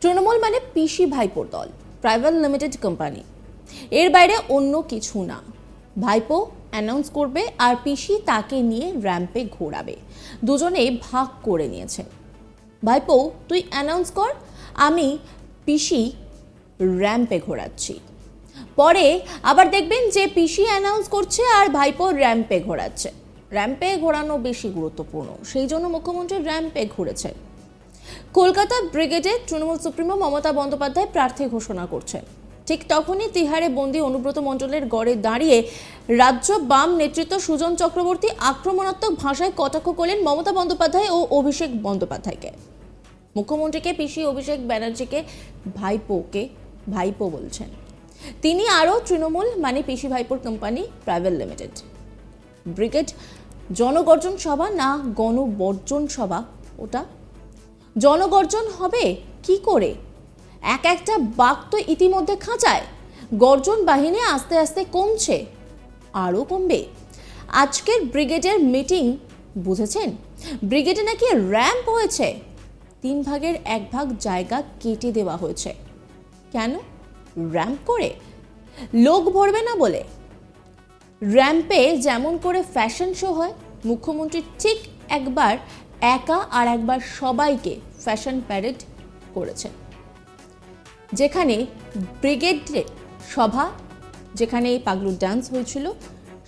তৃণমূল মানে পিসি ভাইপোর দল প্রাইভেট লিমিটেড কোম্পানি। এর বাইরে অন্য কিছু না। ভাইপো অ্যানাউন্স করবে আর পিসি তাকে নিয়ে র্যাম্পে ঘোরাবে। দুজনে ভাগ করে নিয়েছে। ভাইপো, তুই অ্যানাউন্স কর, আমি পিসি র্যাম্পে ঘোরাচ্ছি। পরে আবার দেখবেন যে পিসি অ্যানাউন্স করছে আর ভাইপো র্যাম্পে ঘোরাচ্ছে। র্যাম্পে ঘোরানো বেশি গুরুত্বপূর্ণ। সেই জন্য মুখ্যমন্ত্রী র্যাম্পে ঘুরেছে। কলকাতা ব্রিগেডে তৃণমূল সুপ্রিমো মমতা বন্দ্যোপাধ্যায় প্রার্থী ঘোষণা করছেন। ঠিক তখনই তিহারে বন্দি অনুব্রত মণ্ডলের গড়ে দাঁড়িয়ে রাজ্য বাম নেতৃত্ব সুজন চক্রবর্তী আক্রমণাত্মক ভাষায় কটাক্ষ করলেন মমতা বন্দ্যোপাধ্যায় ও অভিষেক বন্দ্যোপাধ্যায়কে। মুখ্যমন্ত্রীকে, পিসি অভিষেক ব্যানার্জিকে, ভাইপোকে, ভাইপো বলছেন। তিনি আরও তৃণমূল মানে পিসি ভাইপোর company private limited. Brigade Janagarjan সভা না গণবর্জন সভা, ওটা জনগর্জন হবে? কি করে? এক একটা বাঘ তো ইতিমধ্যে খাঁচায়। গর্জন বাহিনী আস্তে আস্তে কমছে, আরও কমবে। আজকের ব্রিগেডের মিটিং, বুঝেছেন? ব্রিগেডে নাকি র্যাম্প হয়েছে। তিন ভাগের এক ভাগ জায়গা কেটে দেওয়া হয়েছে। কেন? র্যাম্প করে? লোক ভরবে না বলে। র্যাম্পে যেমন করে ফ্যাশন শো হয়, মুখ্যমন্ত্রী ঠিক একবার একা আর একবার সবাইকে ফ্যাশন প্যারেড করেছেন যেখানে ব্রিগেডের সভা, যেখানে এই পাগলুর ডান্স হয়েছিল,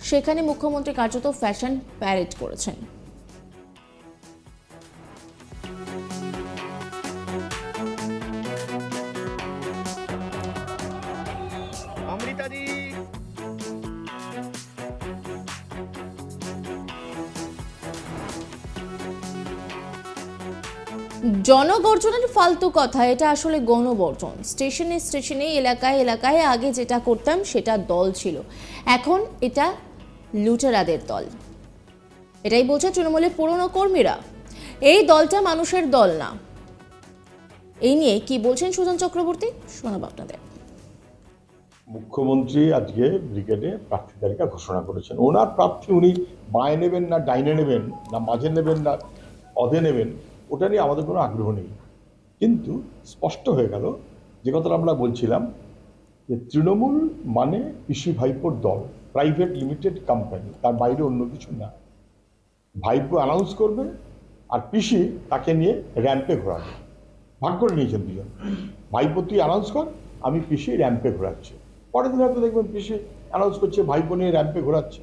সেখানে মুখ্যমন্ত্রী কার্যত ফ্যাশন প্যারেড করেছেন। জনগর্জনের ফালতু কথা, এটা আসলে গণবর্জন। স্টেশনে স্টেশনে, এলাকায় এলাকায় আগে যেটা করতাম সেটা দল ছিল। এখন এটা লুটেরাদের দল। এটাই বলছে তৃণমূলের পুরনো কর্মীরা। এই দলটা মানুষের দল না। এই নিয়ে কি বলছেন সুজন চক্রবর্তী? শোনাব আপনাদের। মুখ্যমন্ত্রী আজকে ব্রিগেডে প্রার্থী তালিকা ঘোষণা করেছেন। ওনার প্রার্থী উনি বাঁয়ে নেবেন না, ডাইনে নেবেন না, মাঝে নেবেন না, অধে নেবেন। ওটা নিয়ে আমাদের কোনো আগ্রহ নেই। কিন্তু স্পষ্ট হয়ে গেল, যে কথাটা আমরা বলছিলাম, যে তৃণমূল মানে পিসি ভাইপোর দল, প্রাইভেট লিমিটেড কোম্পানি, তার বাইরে অন্য কিছু না। ভাইপো অ্যানাউন্স করবে আর পিসি তাকে নিয়ে র্যাম্পে ঘোরাবে। ভাগ করে নিয়েছেন দুজন। ভাইপো তুই অ্যানাউন্স কর, আমি পিসি র্যাম্পে ঘোরাচ্ছি। পরের দিন হয়তো দেখবেন পিসি অ্যানাউন্স করছে, ভাইপো নিয়ে র্যাম্পে ঘোরাচ্ছে।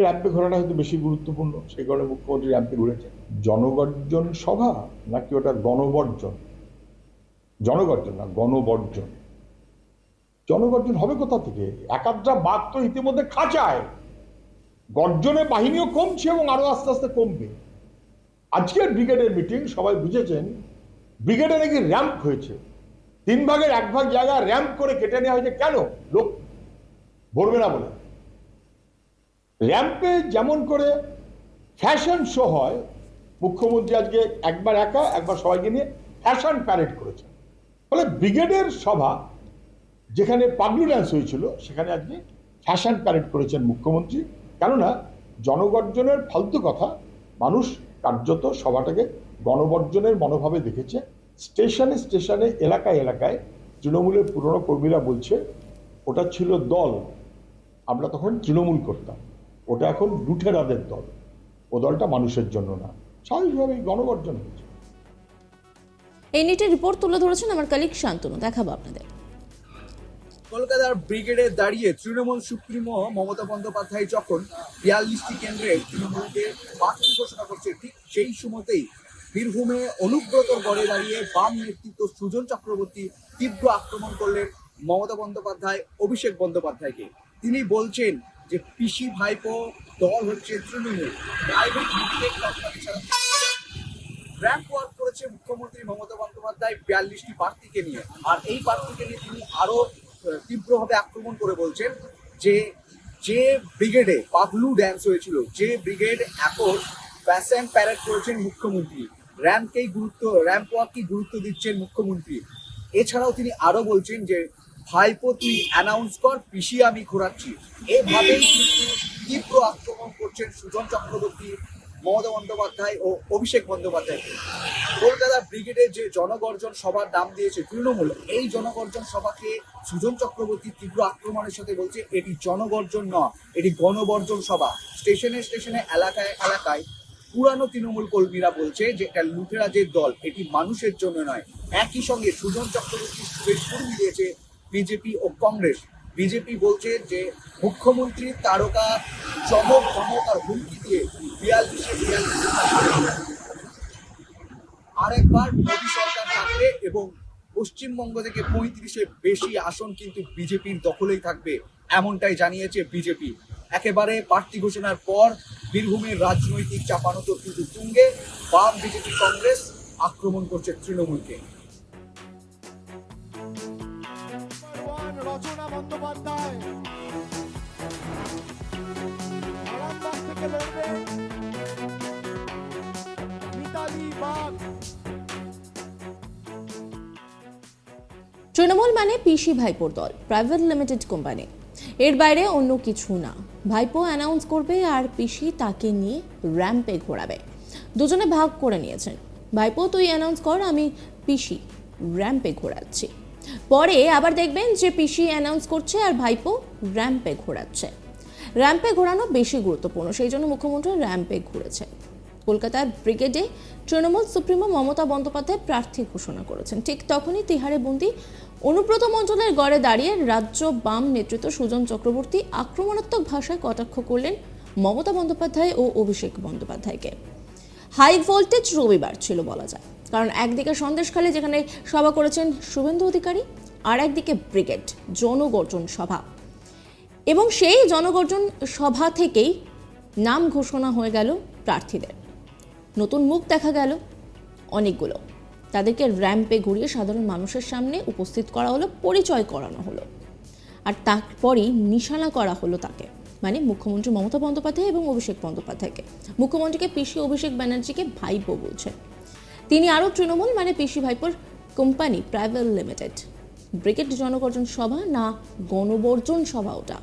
র্যাম্পে ঘোরাটা হয়তো বেশি গুরুত্বপূর্ণ, সেই কারণে মুখ্যমন্ত্রী র্যাম্পে ঘুরেছে জনগর্জন সভা নাকি ওটা গণবর্জন? জনগর্জন না, গণবর্জন। জনগর্জন হবে কোথা থেকে? একাধটা বাদ তো ইতিমধ্যে খাঁচায়। গর্জনে বাহিনীও কমছে এবং আরও আস্তে আস্তে কমবে। আজকের ব্রিগেডের মিটিং, সবাই বুঝেছেন, ব্রিগেডে নাকি র্যাম্প হয়েছে। তিন ভাগের এক ভাগ জায়গা র্যাম্প করে কেটে নেওয়া হয়েছে। কেন? লোক ভরবে না বলে। র্যাম্পে যেমন করে ফ্যাশন শো হয়, মুখ্যমন্ত্রী আজকে একবার একা, একবার সবাইকে নিয়ে ফ্যাশন প্যারেড করেছেন। ফলে ব্রিগেডের সভা, যেখানে পাগলু ড্যান্স হয়েছিল, সেখানে আজকে ফ্যাশন প্যারেড করেছেন মুখ্যমন্ত্রী। কেননা, জনগর্জনের ফালতু কথা, মানুষ কার্যত সভাটাকে গণবর্জনের মনোভাবে দেখেছে। স্টেশনে স্টেশনে, এলাকায় এলাকায় তৃণমূলের পুরনো কর্মীরা বলছে, ওটা ছিল দল, আমরা তখন তৃণমূল করতাম। ওটা এখন লুঠেরাদের দল। ও দলটা মানুষের জন্য না স্বাভাবিকভাবেই গণবর্জন হয়েছে। এই নিটে রিপোর্ট তুলে ধরেছেন আমার কালিক শান্তনু দেখাবো আপনাদের। কলকাতার ব্রিগেডে দাঁড়িয়ে তৃণমূল সুপ্রিমো মমতা বন্দ্যোপাধ্যায় যখন বিয়াল্লিশটি কেন্দ্রে তৃণমূলকে প্রার্থী ঘোষণা করছে ঠিক সেই সময়তেই বীরভূমে অনুব্রতর গড়ে দাঁড়িয়ে বাম নেতৃত্ব সুজন চক্রবর্তী তীব্র আক্রমণ করলেন মমতা বন্দ্যোপাধ্যায় অভিষেক বন্দ্যোপাধ্যায়কে। তিনি বলছেন যে পিসি ভাইপো দল হচ্ছে তৃণমূল। প্রাইভেট র্যাম্প ওয়ার্ক করেছে মুখ্যমন্ত্রী মমতা বন্দ্যোপাধ্যায় বিয়াল্লিশটি প্রার্থীকে নিয়ে। আর এই প্রার্থীকে নিয়ে তিনি আরও তীব্রভাবে আক্রমণ করে বলছেন যে যে ব্রিগেডে পাগলু ড্যান্স হয়েছিল, যে ব্রিগেড এখন ফ্যাশন প্যারেড করেছেন মুখ্যমন্ত্রী। র্যাম্পকেই গুরুত্ব র্যাম্প ওয়ার্ককেই গুরুত্ব দিচ্ছেন মুখ্যমন্ত্রী। এছাড়াও তিনি আরও বলছেন যে ভাইপো, তুই অ্যানাউন্স কর, পিসি আমি ঘোরাচ্ছি। এভাবেই তীব্র আক্রমণ করছেন সুজন চক্রবর্তী, মমতা বন্দ্যোপাধ্যায় ও অভিষেক বন্দ্যোপাধ্যায়। কলকাতা ব্রিগেডের যে জনগর্জন সভার নাম দিয়েছে তৃণমূল, এই জনগর্জন সভাকে সুজন চক্রবর্তী তীব্র আক্রমণের সাথে বলছে, এটি জনগর্জন নয়, এটি গণবর্জন সভা। স্টেশনে স্টেশনে, এলাকায় এলাকায় পুরানো তৃণমূল কর্মীরা বলছে যে এটা লুটেরা যে দল, এটি মানুষের জন্য নয়। একই সঙ্গে সুজন চক্রবর্তী সুরেশ সুর মিলিয়েছে বিজেপি ও কংগ্রেস। বিজেপি বলছে যে, মুখ্যমন্ত্রী তারকা চমক আর হুমকি দিয়ে বিয়াল্লিশে বিয়াল্লিশ আরেকবার মোদী সরকার থাকবে এবং পশ্চিমবঙ্গ থেকে পঁয়ত্রিশে বেশি আসন কিন্তু বিজেপির দখলেই থাকবে, এমনটাই জানিয়েছে বিজেপি। একেবারে প্রার্থী ঘোষণার পর বীরভূমের রাজনৈতিক চাপানোতর কিন্তু তুঙ্গে, বাম বিজেপি কংগ্রেস আক্রমণ করছে তৃণমূলকে। তৃণমূল মানে পিসি ভাইপোর দল প্রাইভেট লিমিটেড কোম্পানি এর বাইরে অন্য কিছু না। ভাইপো অ্যানাউন্স করবে আর পিসি তাকে নিয়ে র্যাম্পে ঘোরাবে। দুজনে ভাগ করে নিয়েছেন। ভাইপো, তুই অ্যানাউন্স কর, আমি পিসি র্যাম্পে ঘোরাচ্ছি। পরে আবার দেখবেন যে পিসি অ্যানাউন্স করছে আর ভাইপো র্যাম্পে ঘোরাচ্ছে। র্যাম্পে ঘোরানো বেশি গুরুত্বপূর্ণ, সেই জন্য মুখ্যমন্ত্রী র্যাম্পে ঘুরেছে। কলকাতার ব্রিগেডে তৃণমূল সুপ্রিমো মমতা বন্দ্যোপাধ্যায় প্রার্থী ঘোষণা করেছেন। ঠিক তখনই তিহারে বন্দি অনুব্রত মণ্ডলের গড়ে দাঁড়িয়ে রাজ্য বাম নেতৃত্ব সুজন চক্রবর্তী আক্রমণাত্মক ভাষায় কটাক্ষ করলেন মমতা বন্দ্যোপাধ্যায় ও অভিষেক বন্দ্যোপাধ্যায়কে। হাই ভোল্টেজ রবিবার ছিল বলা যায়। কারণ একদিকে সন্দেশখালী যেখানে সভা করেছেন শুভেন্দু অধিকারী, আর একদিকে ব্রিগেড, জনগর্জন সভা। এবং সেই জনগর্জন সভা থেকেই নাম ঘোষণা হয়ে গেল প্রার্থীদের। নতুন মুখ দেখা গেল অনেকগুলো। তাদেরকে র্যাম্পে ঘুরিয়ে সাধারণ মানুষের সামনে উপস্থিত করা হলো, পরিচয় করানো হলো। আর তারপরেই নিশানা করা হলো তাকে মানে মুখ্যমন্ত্রী মমতা বন্দ্যোপাধ্যায় এবং অভিষেক বন্দ্যোপাধ্যায়কে। মুখ্যমন্ত্রীকে পিসি অভিষেক ব্যানার্জিকে ভাইপো বলছেন তিনি আরও তৃণমূল মানে পিসি ভাইপোর company private limited. Brigade Janagarjan সভা না গণবর্জন সভা ওটা?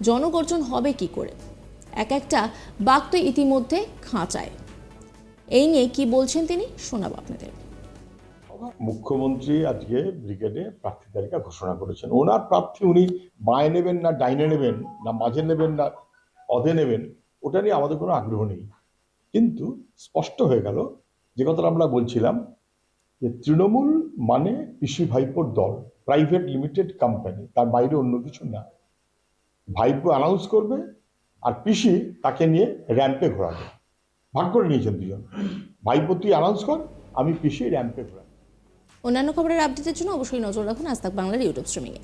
জনগর্জন হবে কি করে? এক একটা তো ইতিমধ্যে খাঁচায়। এই নিয়ে কি বলছেন তিনি? শোনাবো আপনাদের। মুখ্যমন্ত্রী আজকে ব্রিগেডে প্রার্থী তালিকা ঘোষণা করেছেন। ওনার প্রার্থী উনি বাঁয়ে নেবেন না, ডাইনে নেবেন না, মাঝে নেবেন না, অধে নেবেন, ওটা নিয়ে আমাদের কোনো আগ্রহ নেই। কিন্তু স্পষ্ট হয়ে গেল যে কথাটা আমরা বলছিলাম যে তৃণমূল মানে পিসি ভাইপোর দল প্রাইভেট লিমিটেড কোম্পানি তার বাইরে অন্য কিছু না। ভাইপো অ্যানাউন্স করবে আর পিসি তাকে নিয়ে র্যাম্পে ঘোরাবে। ভাগ করে নিয়েছেন দুজন। ভাইপো তুই অ্যানাউন্স কর, আমি পিসি র্যাম্পে ঘোরাবো। অন্যান্য খবরের আপডেটের জন্য অবশ্যই নজর রাখুন আজ বাংলার ইউটিউব স্ট্রিমিংয়ে